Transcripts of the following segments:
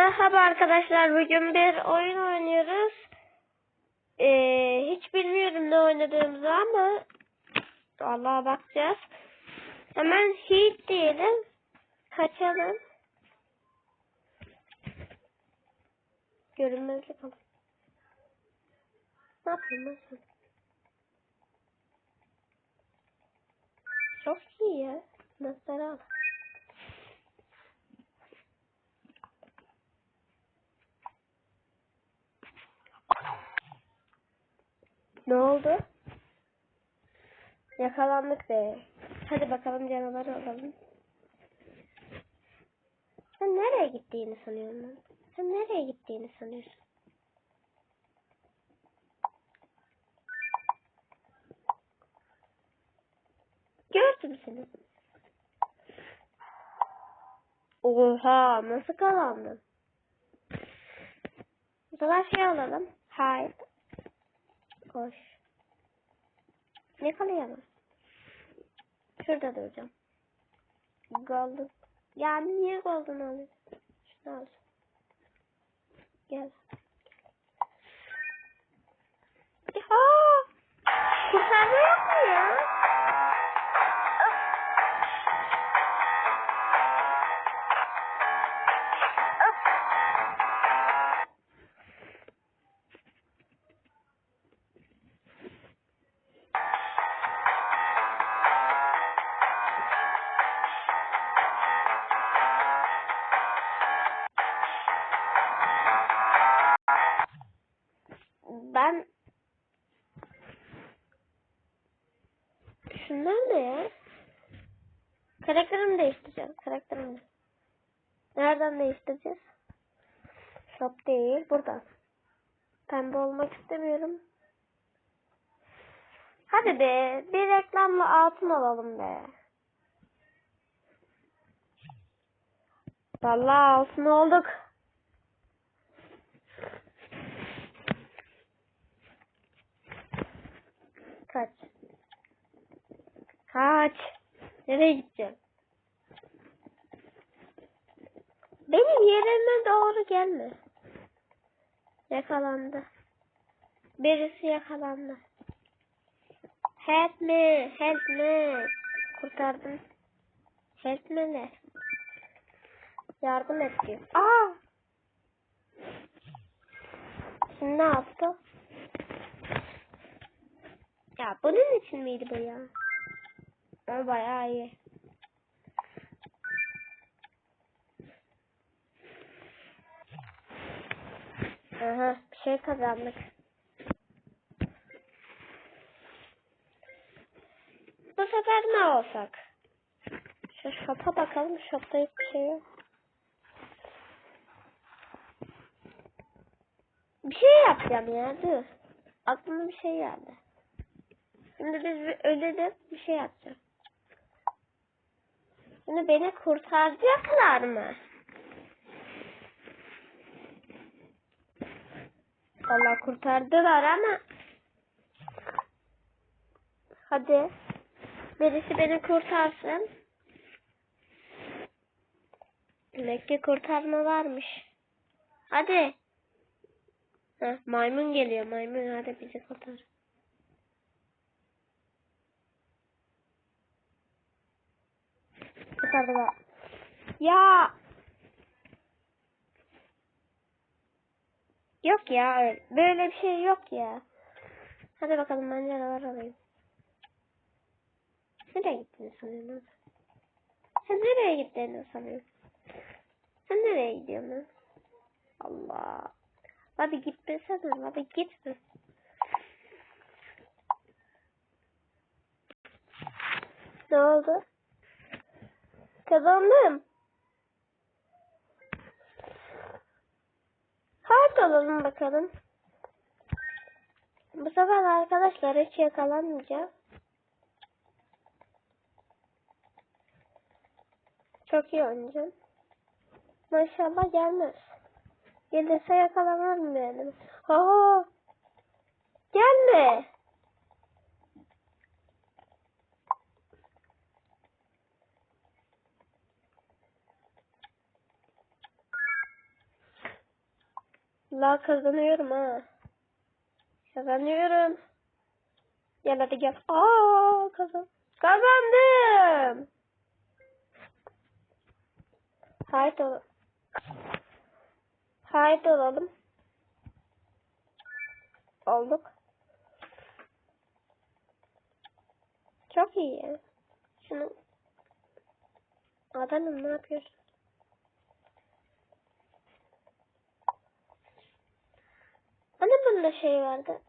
Merhaba arkadaşlar. Bugün bir oyun oynuyoruz. Ee, hiç bilmiyorum ne oynadığımızı ama Vallahi bakacağız. Hemen hit diyelim. Kaçalım. Görünmezlik al. Ne yapayım nasıl? Çok iyi ya. Nasıl al? Ne oldu? Yakalandık be. Hadi bakalım canavar olalım. Sen nereye gittiğini sanıyorsun? Sen nereye gittiğini sanıyorsun? Gördüm seni. Oha nasıl kalandın? Bu sefer şey alalım. Hayır. Koş. Ne kalıyor Şurada duracağım. Golden. Ya niye golden alıyorsun? Şunu al. Gel. Ya. Kurtarma Şunlar ne ya? Karakterimi değiştireceğim. Karakterimi. Nereden değiştireceğiz? Shop değil. Buradan. Pembe olmak istemiyorum. Hadi be. Bir reklamla altın alalım be. Vallahi altın olduk. Nereye gideceğim? Benim yerime doğru gelme. Yakalandı. Birisi yakalandı. Help me, help me. Kurtardım. Help me ne? Yardım et diyor. Aa! Şimdi ne yaptı? Ya bunun için miydi bu ya? O bayağı iyi. Aha bir şey kazandık. Bu sefer ne olsak? Şu shop'a bakalım. Shop'ta hiçbir şey yok. Bir şey yapacağım ya dur. Aklıma bir şey geldi. Şimdi biz bir ölelim bir şey yapacağım. Şimdi beni kurtaracaklar mı? Valla kurtardılar ama hadi birisi beni kurtarsın. Demek ki kurtarma varmış. Hadi. Heh, maymun geliyor maymun hadi bizi kurtar. Kurtardılar. Ya. Yok ya öyle- böyle bir şey yok ya. Hadi bakalım ben canavar alayım. Nereye gittiğini sanıyorsun? Sen nereye gittiğini sanıyorsun? Sen nereye gidiyorsun? Allah. Abi gitmesene. Abi gitme. Ne oldu? Kazandım. Kart alalım bakalım. Bu sefer arkadaşlar hiç yakalanmayacağım. Çok iyi oynayacağım. Maşallah gelmez. Gelirse yakalanırım yani. Aa! Gelme. La kazanıyorum ha. Kazanıyorum. Gel hadi gel. Aa kazan. Kazandım. Haydi ol. Haydi olalım. Olduk. Çok iyi. Şunu Adamım ne yapıyorsun? Bunda şey vardı.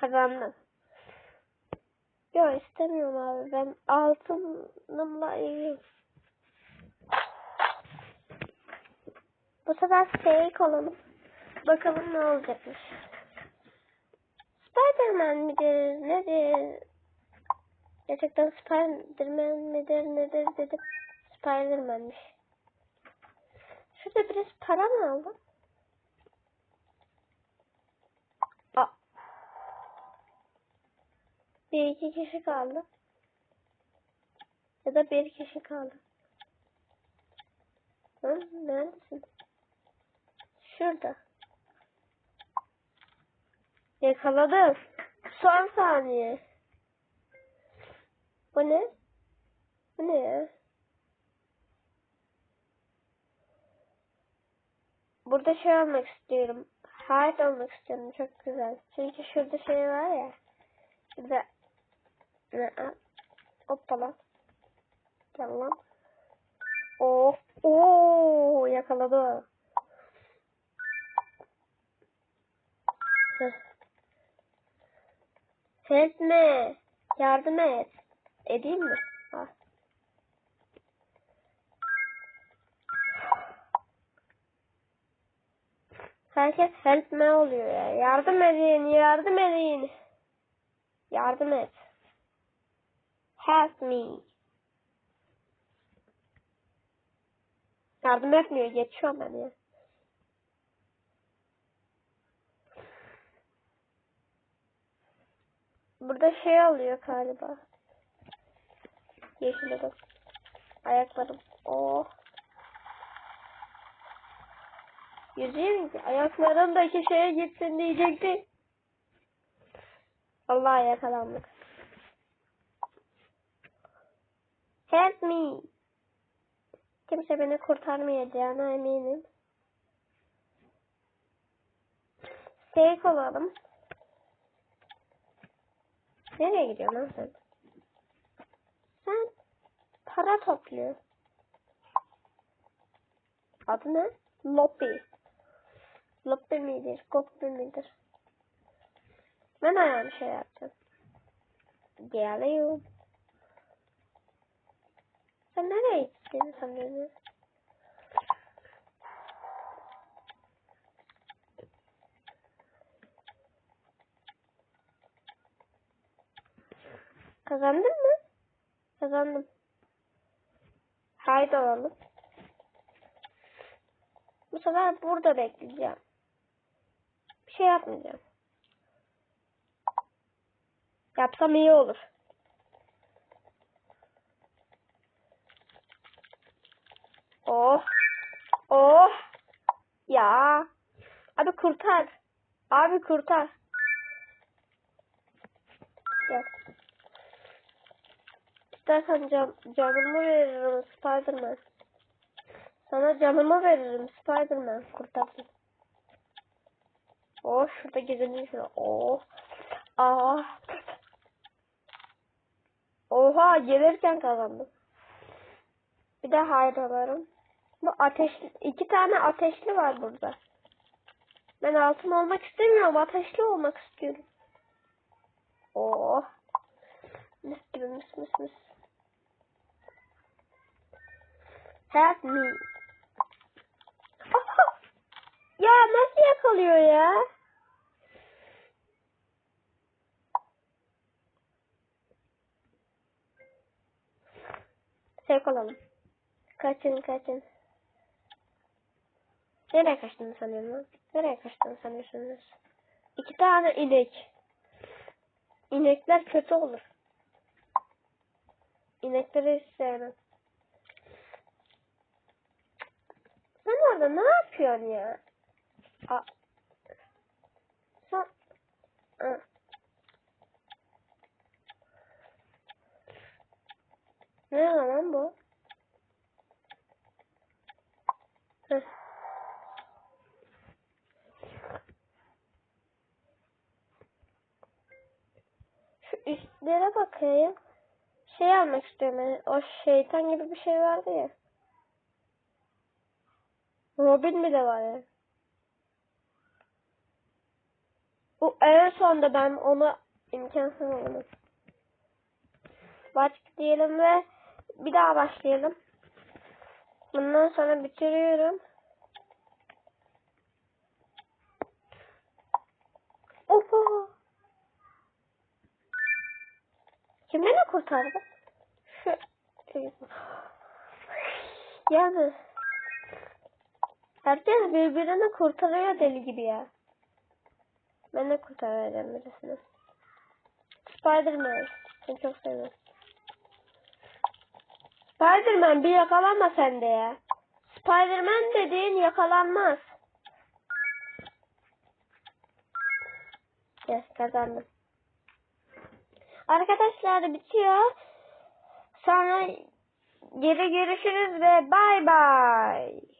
Kazandım. Yok istemiyorum abi. Ben altınımla iyiyim. Bu sefer fake olalım. Bakalım ne olacakmış. Spiderman midir? Nedir? Gerçekten Spiderman midir? Nedir dedim. Spiderman'miş. Şurada biraz para mı aldım? Aa. Bir iki kişi kaldı. Ya da bir kişi kaldı. Hı, neredesin? Şurada. Yakaladım. Son saniye. Bu ne? Bu ne ya? Burada şey almak istiyorum. Hayat almak istiyorum. Çok güzel. Çünkü şurada şey var ya. Şurada. Hoppala. Lan. Oh. Oo, yakaladı. Help me. Yardım et. Edeyim mi? Ah. Herkes help me oluyor ya. Yardım edin, yardım edin. Yardım et. Help me. Yardım etmiyor. Geçiyorum ben ya. Burada şey oluyor galiba. Yeşil adam. Ayaklarım. Oh. Yüzeyim ki ayaklarımdaki şeye gitsin diyecekti. Allah yakalandık. Help me. Kimse beni kurtarmayacağına eminim. Fake olalım. Nereye gidiyorsun lan sen? Sen para topluyor. Adı ne? Loppi. Loppi midir? Koppi midir? Ben ayağım şey yapacağım. Geliyorum. Sen nereye gittin sanıyorsun? Kazandın mı? Kazandım. Haydi alalım. Bu sefer burada bekleyeceğim. Bir şey yapmayacağım. Yapsam iyi olur. Oh. Oh. Ya. Abi kurtar. Abi kurtar. Gel. İstersen can, canımı veririm Spiderman. Sana canımı veririm Spiderman. Kurtar beni. Oh şurada gezelim şurada. Oh. Ah. Oha gelirken kazandım. Bir de hayralarım. Bu ateş iki tane ateşli var burada. Ben altın olmak istemiyorum. Ateşli olmak istiyorum. Oh. Mis gibi mis mis mis. Help me. Aha! Ya nasıl yakalıyor ya? Sevk. Kaçın kaçın. Nereye kaçtığını sanıyorsun? Nereye kaçtığını sanıyorsunuz? İki tane inek. İnekler kötü olur. İnekleri sevmem. Sen orada ne yapıyorsun ya? A Sen... A- Ne lan bu? Şu üstlere bakayım. Şey almak istiyorum. ben. O şeytan gibi bir şey vardı ya. Robin mi de var ya? Bu en sonda ben onu imkansız oldum. Baş diyelim ve bir daha başlayalım. Bundan sonra bitiriyorum. Oha! Kim beni kurtardı? Şu... Yani... Herkes birbirini kurtarıyor deli gibi ya. Ben de kurtaracağım birisini. Spiderman. Seni çok seviyorum. Spiderman bir yakalanma sen de ya. Spiderman dediğin yakalanmaz. Yes kazandım. Arkadaşlar bitiyor. Sonra geri görüşürüz ve bay bay.